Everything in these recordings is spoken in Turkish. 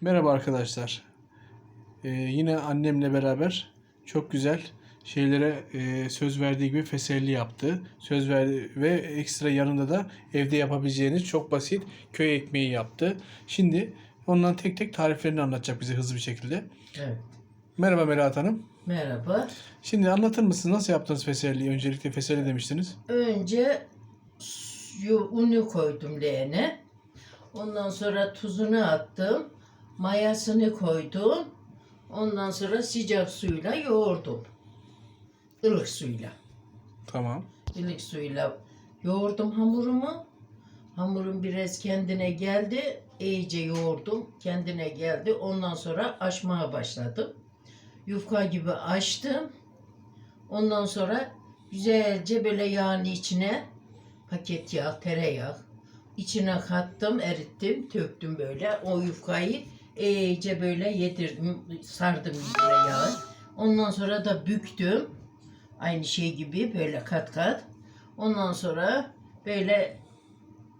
Merhaba arkadaşlar. Ee, yine annemle beraber çok güzel şeylere e, söz verdiği gibi feselli yaptı. Söz verdi ve ekstra yanında da evde yapabileceğiniz çok basit köy ekmeği yaptı. Şimdi ondan tek tek tariflerini anlatacak bize hızlı bir şekilde. Evet. Merhaba Melahat Hanım. Merhaba. Şimdi anlatır mısınız nasıl yaptınız feselliyi? Öncelikle feselli demiştiniz. Önce unu koydum leğene. Ondan sonra tuzunu attım. Mayasını koydum. Ondan sonra sıcak suyla yoğurdum. Ilık suyla. Tamam. Ilık suyla yoğurdum hamurumu. Hamurum biraz kendine geldi. İyice yoğurdum. Kendine geldi. Ondan sonra açmaya başladım. Yufka gibi açtım. Ondan sonra güzelce böyle yağın içine paket yağ, tereyağı içine kattım, erittim, töktüm böyle. O yufkayı iyice böyle yedirdim, sardım yüzüne yağı. Ondan sonra da büktüm. Aynı şey gibi böyle kat kat. Ondan sonra böyle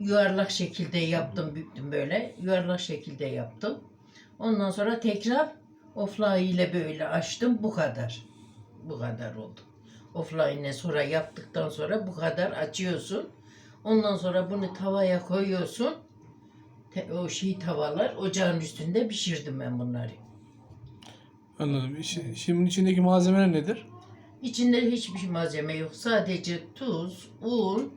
yuvarlak şekilde yaptım, büktüm böyle. Yuvarlak şekilde yaptım. Ondan sonra tekrar offline ile böyle açtım. Bu kadar. Bu kadar oldu. Offline'e sonra yaptıktan sonra bu kadar açıyorsun. Ondan sonra bunu tavaya koyuyorsun. Te- o şey tavalar ocağın üstünde pişirdim ben bunları. Anladım. İşi- Şimdi içindeki malzemeler nedir? İçinde hiçbir malzeme yok. Sadece tuz, un,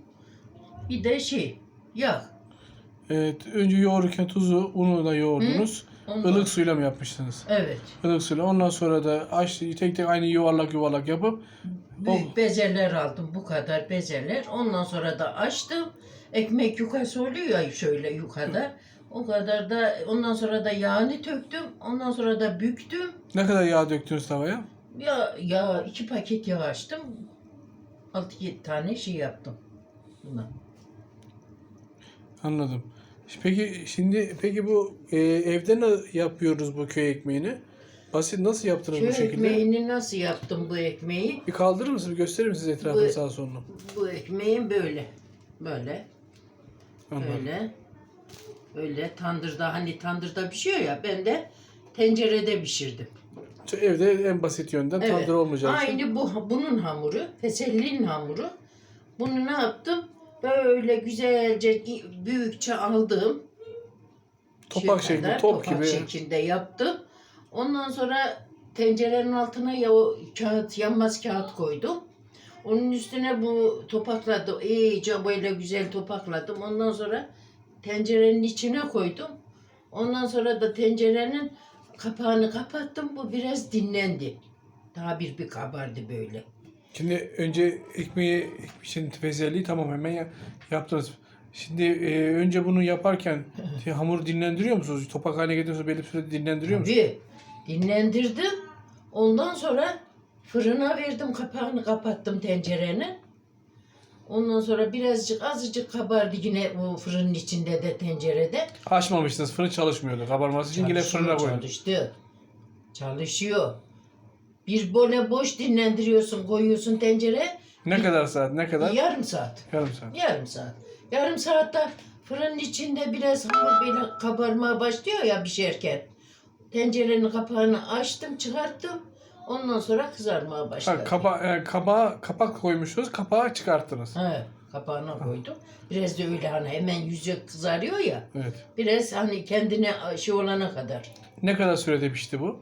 bir de şey, yağ. Evet, önce yoğururken tuzu, unu da yoğurdunuz. Ondan- Ilık suyla mı yapmıştınız? Evet. Ilık suyla. Ondan sonra da aç, tek tek aynı yuvarlak yuvarlak yapıp Büyük bezeler aldım bu kadar bezeler. Ondan sonra da açtım. Ekmek yukası oluyor ya şöyle yukada. O kadar da ondan sonra da yağını töktüm. Ondan sonra da büktüm. ne kadar yağ döktünüz tavaya? Ya ya iki paket yağ açtım. 6-7 tane şey yaptım. Buna. Anladım. Peki şimdi peki bu e, evde ne yapıyoruz bu köy ekmeğini? Basit nasıl yaptınız bu şekilde? ekmeğini nasıl yaptım bu ekmeği? Bir kaldırır mısınız? Gösterir misiniz etrafını Bu- sağ solunu? Bu ekmeğin böyle. Böyle. Anladım. Böyle. Böyle tandırda hani tandırda pişiyor ya ben de tencerede pişirdim. Evde en basit yönden Evet. tandır olmayacak için. Aynı bu bunun hamuru, fesellinin hamuru. Bunu ne yaptım? Böyle güzelce büyükçe aldım. Topak Şey şeklinde, top gibi. şeklinde yaptım. Ondan sonra tencerenin altına ya o kağıt, yanmaz kağıt koydum. Onun üstüne bu topakladım. İyice böyle güzel topakladım. Ondan sonra tencerenin içine koydum. Ondan sonra da tencerenin kapağını kapattım. Bu biraz dinlendi. Daha bir bir kabardı böyle. Şimdi önce ekmeği, şimdi fezelliği tamam hemen ya- yaptınız. Şimdi e, önce bunu yaparken hamuru dinlendiriyor musunuz? Topak haline getiriyorsunuz belli bir süre dinlendiriyor musunuz? Tabii. Dinlendirdim. Ondan sonra fırına verdim kapağını kapattım tencerenin. Ondan sonra birazcık azıcık kabardı yine o fırının içinde de tencerede. Açmamıştınız. Fırın çalışmıyordu. Kabarması için yine fırına koydunuz. Çalıştı. Çalışıyor. Bir böyle boş dinlendiriyorsun, koyuyorsun tencereye. Ne kadar saat? Ne kadar? Yarım saat. Yarım saat. Yarım saat. Yarım saatte fırının içinde biraz hamur böyle kabarmaya başlıyor ya pişerken. Tencerenin kapağını açtım, çıkarttım. Ondan sonra kızarmaya başladı. Ha, kaba, e, kabağa, kapak koymuşsunuz. Kapağı çıkarttınız. He, kapağına koydum. Biraz da öyle hani hemen yüzü kızarıyor ya. Evet. Biraz hani kendine şey olana kadar. Ne kadar sürede pişti bu?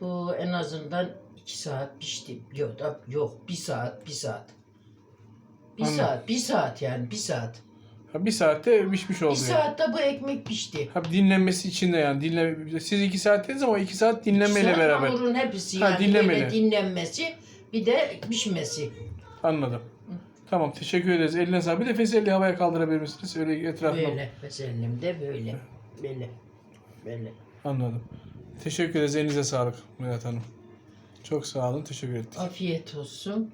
Bu en azından iki saat pişti. Yok, da- yok bir saat, bir saat. Bir Anladım. saat, bir saat yani bir saat. Ha, bir saatte pişmiş oldu Bir yani. saatte bu ekmek pişti. Ha, dinlenmesi için de yani. Dinle, siz iki saat dediniz ama iki saat dinlenmeyle İşte beraber. Hamurun hepsi Ha, yani dinlemeli. böyle dinlenmesi bir de pişmesi. Anladım. Tamam teşekkür ederiz. Eline sağlık. Bir de feselli havaya kaldırabilir misiniz? Öyle etrafına. Böyle mesela de böyle. Böyle. Böyle. Anladım. Teşekkür ederiz. Elinize sağlık Melahat Hanım. Çok sağ olun. Teşekkür ettik. Afiyet olsun.